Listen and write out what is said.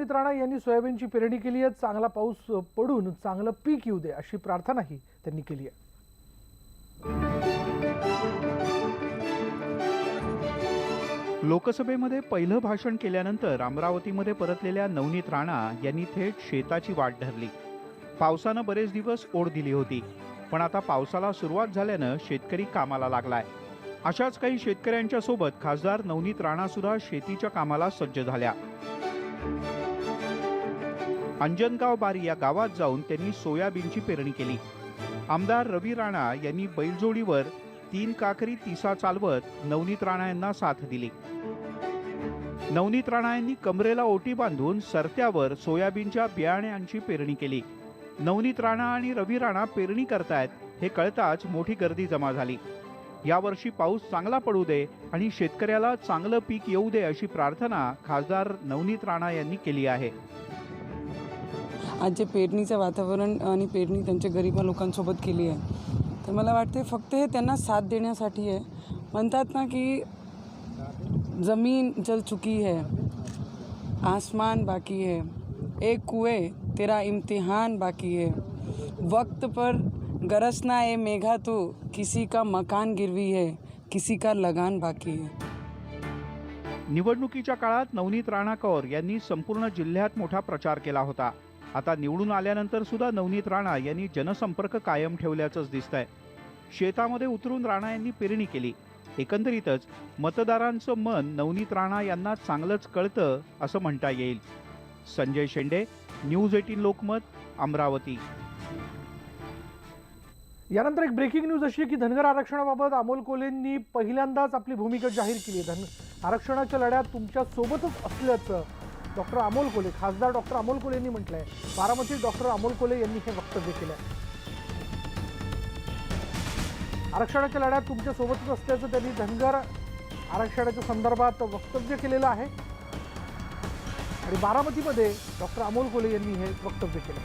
नवनीत राणा यांनी सोयाबीनची पेरणी केली आहे. चांगला पाऊस पडून चांगलं पीक येऊ दे अशी प्रार्थनाही त्यांनी केली आहे. लोकसभेमध्ये पहिलं भाषण केल्यानंतर अमरावतीमध्ये परतलेल्या नवनीत राणा यांनी थेट शेताची वाट धरली. पावसानं बरेच दिवस ओढ दिली होती पण आता पावसाला सुरुवात झाल्यानं शेतकरी कामाला लागलाय. अशाच काही शेतकऱ्यांच्या सोबत खासदार नवनीत राणा सुद्धा शेतीच्या कामाला सज्ज झाल्या. अंजनगाव बारी या गावात जाऊन त्यांनी सोयाबीनची पेरणी केली. आमदार रवी राणा यांनी बैलजोडीवर तीन काकरी तिसा चालवत नवनीत राणा यांना साथ दिली. नवनीत राणा यांनी कमरेला ओटी बांधून सरत्यावर सोयाबीनच्या बियाण्यांची पेरणी केली. नवनीत राणा आणि रवी राणा पेरणी करतायत हे कळताच मोठी गर्दी जमा झाली. यावर्षी पाऊस चांगला पडू दे आणि शेतकऱ्याला चांगलं पीक येऊ दे अशी प्रार्थना खासदार नवनीत राणा यांनी केली आहे. आज जे पेरणीचं वातावरण आणि पेरणी त्यांच्या गरिबा लोकांसोबत केली आहे तर मला वाटते फक्त हे त्यांना साथ देण्यासाठी आहे. म्हणतात ना की ज़मीन जल चुकी है आसमान बाकी है एक कुए तेरा इम्तिहान बाकी है। वक्त पर गरसना ए मेघा तो किसी का मकान गिरवी है किसी का लगान बाकी है। निवडणुकीच्या काळात नवनीत राणा कौर यांनी संपूर्ण जिल्ह्यात मोठा प्रचार केला होता. आता निवडून आल्यानंतर सुद्धा नवनीत राणा यांनी जनसंपर्क कायम ठेवल्याचंच दिसतंय. शेतामध्ये उतरून राणा यांनी पेरणी केली. एकंदरीतच मतदारांचं मन नवनीत राणा यांना चांगलंच कळतं असं म्हणता येईल. Sanjay Shende news eighteen Lokmat Amravati. यानंतर एक ब्रेकिंग न्यूज अशी की धनगर आरक्षणाबाबत अमोल कोलेंनी पहिल्यांदाच आपली भूमिका जाहीर केली धन आरक्षणाच्या लढ्यात तुमच्या सोबतच असल्याचं डॉक्टर अमोल कोले खासदार डॉक्टर अमोल कोले यांनी म्हटलं आहे बारामतीत डॉक्टर अमोल कोले यांनी हे वक्तव्य केलं आहे आरक्षणाच्या लढ्यात तुमच्या सोबतच असल्याचं त्यांनी धनगर आरक्षणाच्या संदर्भात वक्तव्य केलेलं आहे. आणि बारामतीमध्ये डॉक्टर अमोल कोले यांनी हे वक्तव्य केलं